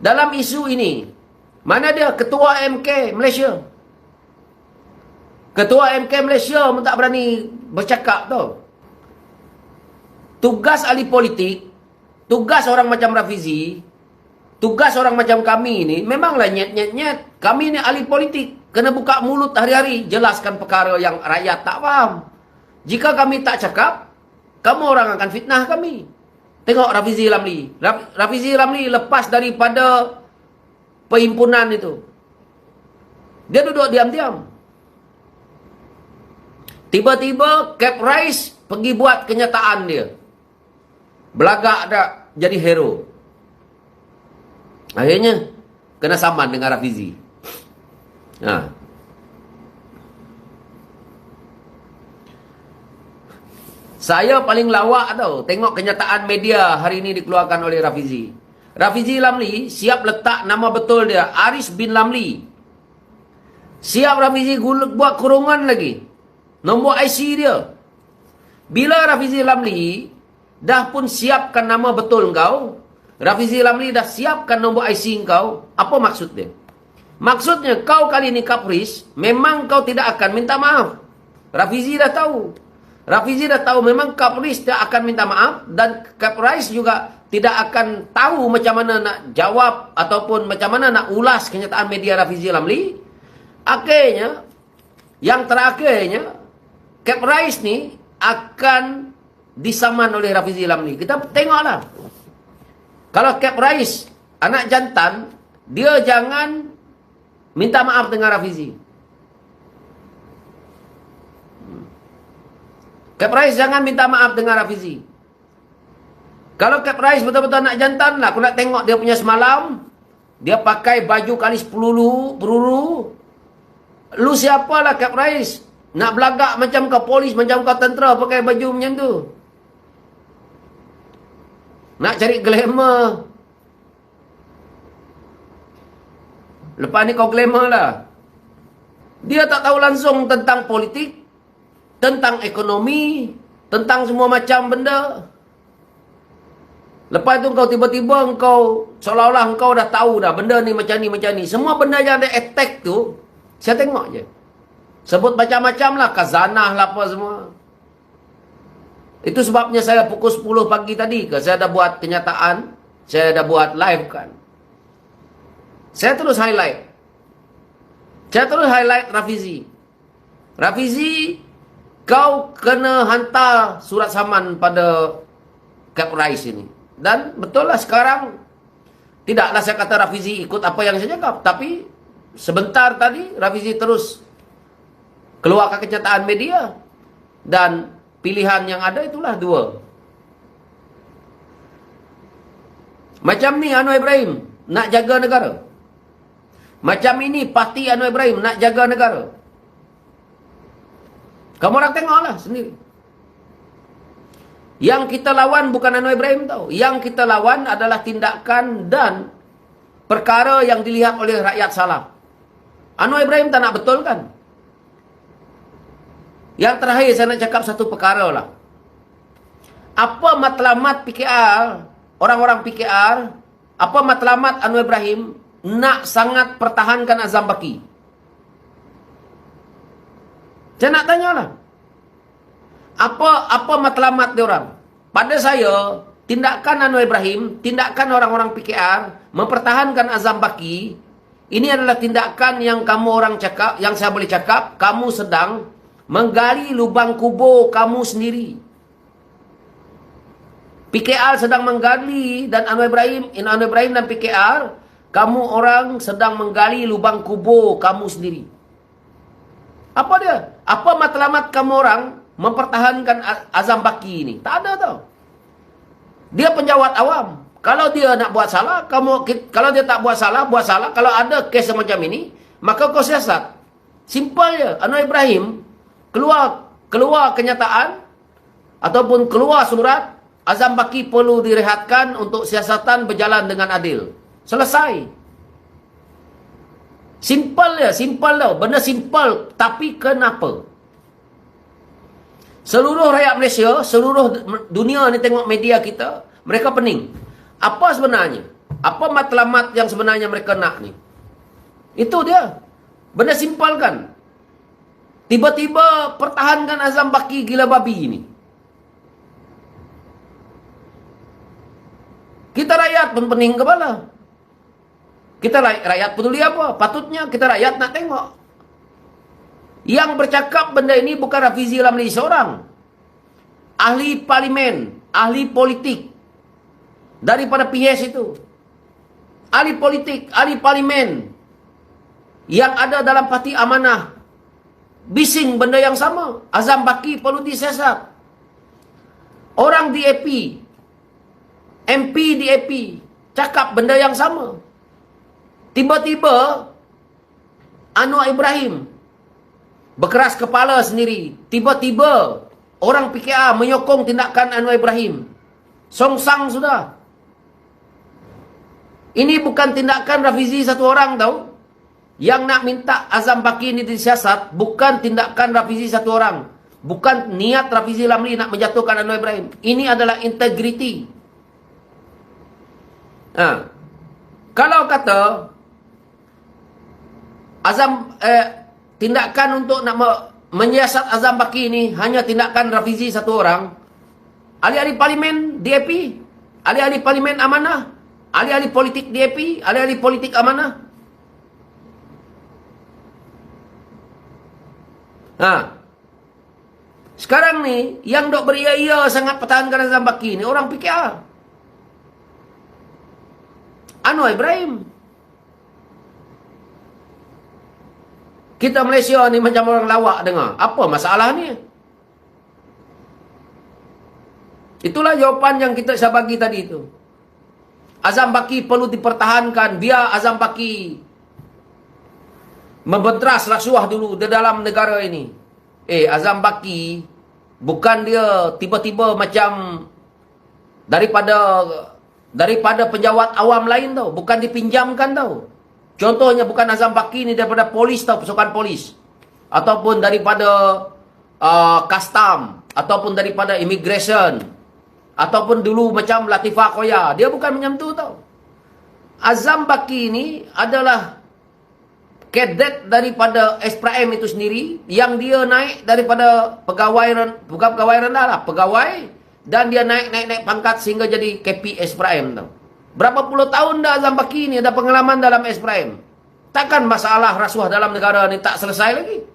dalam isu ini, mana dia ketua MK Malaysia? Ketua MK Malaysia pun tak berani bercakap tu. Tugas ahli politik, tugas orang macam Rafizi, tugas orang macam kami ni, memanglah nyet-nyet-nyet. Kami ni ahli politik. Kena buka mulut hari-hari, jelaskan perkara yang rakyat tak faham. Jika kami tak cakap, kamu orang akan fitnah kami. Tengok Rafizi Ramli. Rafizi Ramli lepas daripada perhimpunan itu. Dia duduk diam-diam. Tiba-tiba Cap Rice pergi buat kenyataan dia. Belagak dah jadi hero. Akhirnya kena saman dengan Rafizi. Ha. Saya paling lawak tau tengok kenyataan media hari ini dikeluarkan oleh Rafizi. Rafizi Lamli siap letak nama betul dia Aris bin Lamli. Siap Rafizi buat kurungan lagi. Nombor IC dia. Bila Rafizi Lamli dah pun siapkan nama betul kau, Rafizi Lamli dah siapkan nombor IC kau, apa maksud dia? Maksudnya kau kali ni kapris, memang kau tidak akan minta maaf. Rafizi dah tahu. Rafizi dah tahu memang kapris tidak akan minta maaf dan kapris juga tidak akan tahu macam mana nak jawab ataupun macam mana nak ulas kenyataan media Rafizi Lamli. Akhirnya, yang terakhirnya, Cap Rice ni akan disaman oleh Rafizi Lamli. Kita tengoklah. Kalau Cap Rice, anak jantan, dia jangan minta maaf dengan Rafizi. Cap jangan minta maaf dengan Rafizi. Kalau Cap betul-betul anak jantan lah, aku nak tengok dia punya semalam, dia pakai baju kalis peluru, peluru. Lu siapalah Cap Rice? Nak belagak macam kau polis, macam kau tentera pakai baju macam tu. Nak cari glamour. Lepas ni kau glamour lah. Dia tak tahu langsung tentang politik, tentang ekonomi, tentang semua macam benda. Lepas tu kau tiba-tiba kau seolah-olah kau dah tahu dah benda ni macam ni macam ni. Semua benda yang ada attack tu, saya tengok je. Sebut macam-macam lah. Kazanah lah apa semua. Itu sebabnya saya pukul 10 pagi tadi ke. Saya dah buat kenyataan. Saya dah buat live kan. Saya terus highlight. Saya terus highlight Rafizi. Rafizi, kau kena hantar surat saman pada Cap Rice ini. Dan betul lah sekarang, tidaklah saya kata Rafizi ikut apa yang saya cakap. Tapi sebentar tadi, Rafizi terus keluarkan kenyataan media dan pilihan yang ada itulah dua. Macam ni Anwar Ibrahim nak jaga negara. Macam ini parti Anwar Ibrahim nak jaga negara. Kamu orang tengoklah sendiri. Yang kita lawan bukan Anwar Ibrahim tau. Yang kita lawan adalah tindakan dan perkara yang dilihat oleh rakyat salah. Anwar Ibrahim tak nak betulkan. Yang terakhir saya nak cakap satu perkara lah. Apa matlamat PKR, orang-orang PKR, apa matlamat Anwar Ibrahim nak sangat pertahankan Azam Baki? Saya nak tanya lah. Apa apa matlamat dia orang? Pada saya, tindakan Anwar Ibrahim, tindakan orang-orang PKR mempertahankan Azam Baki, ini adalah tindakan yang kamu orang cakap, yang saya boleh cakap, kamu sedang menggali lubang kubur kamu sendiri. PKR sedang menggali dan Anwar Ibrahim, in Anwar Ibrahim dan PKR, kamu orang sedang menggali lubang kubur kamu sendiri. Apa dia? Apa matlamat kamu orang mempertahankan azam baki ini? Tak ada tau. Dia penjawat awam. Kalau dia nak buat salah, kamu kalau dia tak buat salah, buat salah. Kalau ada kes semacam ini, maka kau siasat. Simple je. Anwar Ibrahim keluar keluar kenyataan ataupun keluar surat azam baki perlu direhatkan untuk siasatan berjalan dengan adil. Selesai. Simple ya, simple lah. Benda simple. Tapi kenapa? Seluruh rakyat Malaysia, seluruh dunia ni tengok media kita, mereka pening. Apa sebenarnya? Apa matlamat yang sebenarnya mereka nak ni? Itu dia. Benda simpel kan? Tiba-tiba pertahankan Azam Baki gila babi ini. Kita rakyat pun pening kepala. Kita rakyat peduli apa? Patutnya kita rakyat nak tengok. Yang bercakap benda ini bukan Rafizi Lamli seorang. Ahli parlimen, ahli politik. Daripada PS itu. Ahli politik, ahli parlimen. Yang ada dalam parti amanah bising benda yang sama. Azam Baki perlu disiasat. Orang di AP, MP di AP, cakap benda yang sama. Tiba-tiba, Anwar Ibrahim berkeras kepala sendiri. Tiba-tiba, orang PKR menyokong tindakan Anwar Ibrahim. Songsang sudah. Ini bukan tindakan Rafizi satu orang tahu. Yang nak minta Azam Baki ini disiasat bukan tindakan Rafizi satu orang. Bukan niat Rafizi Lamli nak menjatuhkan Anwar Ibrahim. Ini adalah integriti. Ha. Kalau kata Azam eh, tindakan untuk nak menyiasat Azam Baki ini hanya tindakan Rafizi satu orang. Ahli-ahli parlimen DAP, ahli-ahli parlimen amanah, ahli-ahli politik DAP, ahli-ahli politik amanah, Ha. Sekarang ni, yang dok beria-ia sangat pertahankan Azam Baki ni, orang PKR. Anwar Ibrahim. Kita Malaysia ni macam orang lawak dengar. Apa masalah ni? Itulah jawapan yang kita saya bagi tadi itu. Azam Baki perlu dipertahankan. Biar Azam Baki membentras rasuah dulu di dalam negara ini. Eh, Azam Baki bukan dia tiba-tiba macam daripada daripada penjawat awam lain tau, bukan dipinjamkan tau. Contohnya bukan Azam Baki ni daripada polis tau, pasukan polis. Ataupun daripada uh, custom, ataupun daripada immigration. Ataupun dulu macam Latifah Koya, dia bukan macam tu tau. Azam Baki ni adalah kadet daripada SPRM itu sendiri yang dia naik daripada pegawai bukan pegawai rendah lah pegawai dan dia naik naik naik pangkat sehingga jadi KP SPRM tu. Berapa puluh tahun dah Azam Baki ni ada pengalaman dalam SPRM. Takkan masalah rasuah dalam negara ni tak selesai lagi?